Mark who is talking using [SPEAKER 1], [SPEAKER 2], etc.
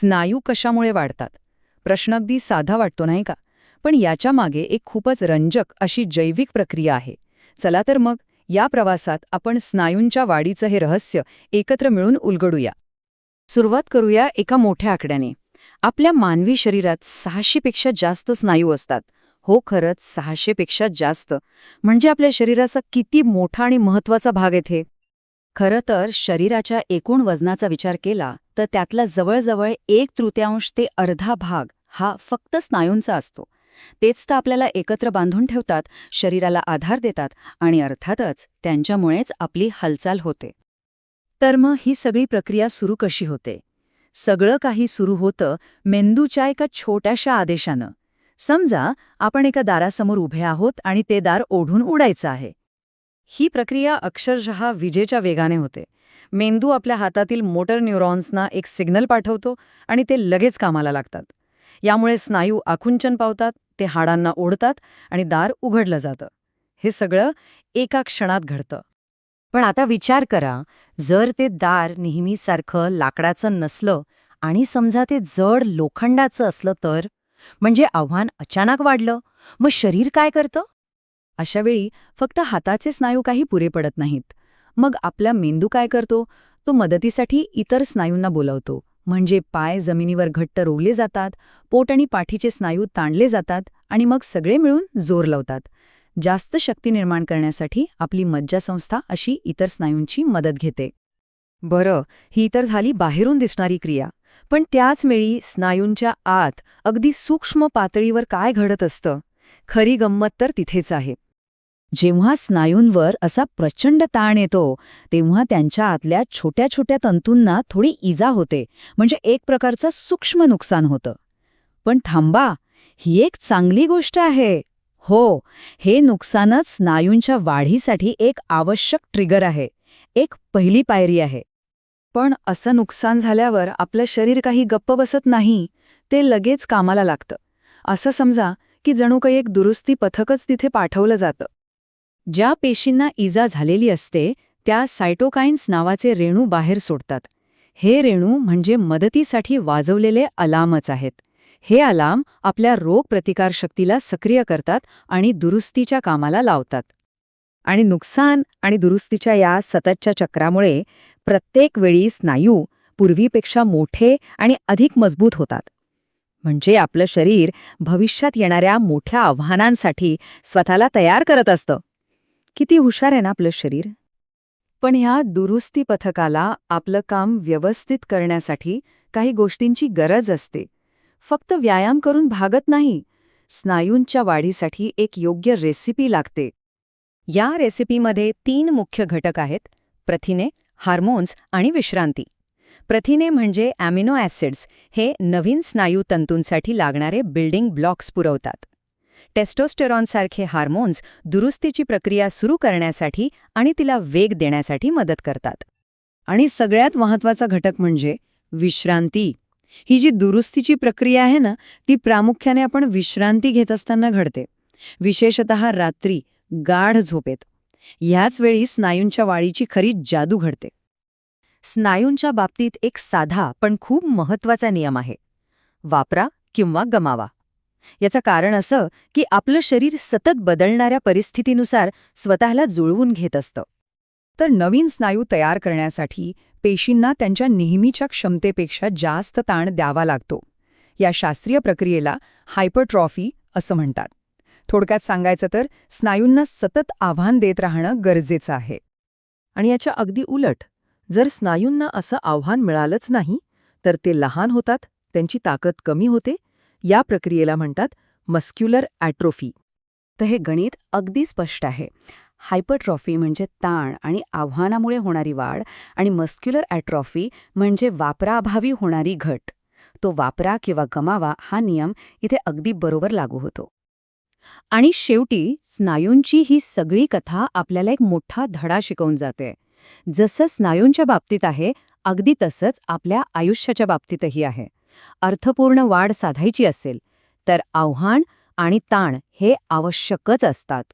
[SPEAKER 1] स्नायू कशामुळे वाढतात? प्रश्न अगदी साधा वाटतो नाही का? पण याच्या मागे एक खूपच रंजक अशी जैविक प्रक्रिया आहे. चला तर मग या प्रवासात आपण स्नायूंच्या वाढीचं हे रहस्य एकत्र मिळून उलगडूया. सुरुवात करूया एका मोठ्या आकड्याने. आपल्या मानवी शरीरात सहाशेपेक्षा जास्त स्नायू असतात. हो खरंच सहाशेपेक्षा जास्त. म्हणजे आपल्या शरीराचा किती मोठा आणि महत्त्वाचा भाग येथे खरं तर शरीराच्या एकूण वजनाचा विचार केला तर त्यातला जवळजवळ एक तृतीयांश ते अर्धा भाग हा फक्त स्नायूंचा असतो. तेच तर आपल्याला एकत्र बांधून ठेवतात शरीराला आधार देतात आणि अर्थातच त्यांच्यामुळेच आपली हालचाल होते. तर मग ही सगळी प्रक्रिया सुरू कशी होते? सगळं काही सुरू होतं मेंदूच्या एका छोट्याशा आदेशानं. समजा आपण एका दारासमोर उभे आहोत आणि ते दार ओढून उडायचं आहे. ही प्रक्रिया अक्षरशः विजेच्या वेगाने होते. मेंदू आपल्या हातातील मोटर न्यूरॉन्सना एक सिग्नल पाठवतो आणि ते लगेच कामाला लागतात. यामुळे स्नायू आकुंचन पावतात ते हाडांना ओढतात आणि दार उघडलं जातं. हे सगळं एका क्षणात घडतं. पण आता विचार करा जर ते दार नेहमीसारखं लाकडाचं नसलं आणि समजा ते जड लोखंडाचं असलं तर? म्हणजे आव्हान अचानक वाढलं. मग शरीर काय करतं? अशावेळी फक्त हाताचे स्नायू काही पुरे पडत नाहीत. मग आपला मेंदू काय करतो? तो मदतीसाठी इतर स्नायूंना बोलावतो. म्हणजे पाय जमिनीवर घट्ट रोवले जातात पोट आणि पाठीचे स्नायू ताणले जातात आणि मग सगळे मिळून जोर लावतात. जास्त शक्ती निर्माण करण्यासाठी आपली मज्जासंस्था अशी इतर स्नायूंची मदत घेते. बरं ही तर झाली बाहेरून दिसणारी क्रिया. पण त्याच वेळी स्नायूंच्या आत अगदी सूक्ष्म पातळीवर काय घडत असतं? खरी गंमत तर तिथेच आहे. जेव्हा स्नायूंवर असा प्रचंड ताण येतो तेव्हा त्यांच्या आतल्या छोट्या छोट्या तंतूंना थोडी इजा होते म्हणजे एक प्रकारचं सूक्ष्म नुकसान होतं. पण थांबा ही एक चांगली गोष्ट आहे. हो हे नुकसानच स्नायूंच्या वाढीसाठी एक आवश्यक ट्रिगर आहे एक पहिली पायरी आहे. पण असं नुकसान झाल्यावर आपलं शरीर काही गप्प बसत नाही ते लगेच कामाला लागतं. असं समजा की जणू काही एक दुरुस्ती पथकच तिथे पाठवलं जातं. ज्या पेशींना इजा झालेली असते त्या सायटोकाइन्स नावाचे रेणू बाहेर सोडतात. हे रेणू म्हणजे मदतीसाठी वाजवलेले अलामच आहेत. हे अलाम आपल्या रोगप्रतिकारशक्तीला सक्रिय करतात आणि दुरुस्तीच्या कामाला लावतात. आणि नुकसान आणि दुरुस्तीच्या या सततच्या चक्रामुळे प्रत्येक वेळी स्नायू पूर्वीपेक्षा मोठे आणि अधिक मजबूत होतात. म्हणजे आपलं शरीर भविष्यात येणाऱ्या मोठ्या आव्हानांसाठी स्वतःला तयार करत असतं. किती हुशार आहे ना आपलं शरीर. पण ह्या दुरुस्ती पथकाला आपलं काम व्यवस्थित करण्यासाठी काही गोष्टींची गरज असते. फक्त व्यायाम करून भागत नाही. स्नायूंच्या वाढीसाठी एक योग्य रेसिपी लागते. या रेसिपीमध्ये तीन मुख्य घटक आहेत प्रथिने हार्मोन्स आणि विश्रांती. प्रथिने म्हणजे ॲमिनो ॲसिड्स हे नवीन स्नायू तंतूंसाठी लागणारे बिल्डिंग ब्लॉक्स पुरवतात. टेस्टोस्टेरॉनसारखे हार्मोन्स दुरुस्तीची प्रक्रिया सुरू करण्यासाठी आणि तिला वेग देण्यासाठी मदत करतात. आणि सगळ्यात महत्त्वाचा घटक म्हणजे विश्रांती. ही जी दुरुस्तीची प्रक्रिया आहे ना ती प्रामुख्याने आपण विश्रांती घेत असताना घडते. विशेषत रात्री गाढ झोपेत. ह्याच वेळी स्नायूंच्या वाळीची खरी जादू घडते. स्नायूंच्या बाबतीत एक साधा पण खूप महत्त्वाचा नियम आहे. वापरा किंवा गमावा. याचं कारण असं की आपलं शरीर सतत बदलणाऱ्या परिस्थितीनुसार स्वतःला जुळवून घेत असतं. तर नवीन स्नायू तयार करण्यासाठी पेशींना त्यांच्या नेहमीच्या क्षमतेपेक्षा जास्त ताण द्यावा लागतो. या शास्त्रीय प्रक्रियेला हायपरट्रॉफी असं म्हणतात. थोडक्यात सांगायचं तर स्नायूंना सतत आव्हान देत राहणं गरजेचं आहे. आणि याच्या अगदी उलट जर स्नायूंना असं आव्हान मिळालंच नाही तर ते लहान होतात त्यांची ताकद कमी होते या प्रक्रियेला म्हणतात मस्क्युलर ॲट्रोफी तर हे गणित अगदी स्पष्ट आहे. हायपरट्रॉफी म्हणजे ताण आणि आव्हानामुळे होणारी वाढ आणि मस्क्युलर ॲट्रॉफी म्हणजे वापराअभावी होणारी घट. तो वापरा किंवा गमावा हा नियम इथे अगदी बरोबर लागू होतो. आणि शेवटी स्नायूंची ही सगळी कथा आपल्याला एक मोठा धडा शिकवून जाते. जसं स्नायूंच्या बाबतीत आहे अगदी तसंच आपल्या आयुष्याच्या बाबतीतही आहे. अर्थपूर्ण वाढ साधायची असेल तर आव्हान आणि ताण हे आवश्यकच असतात.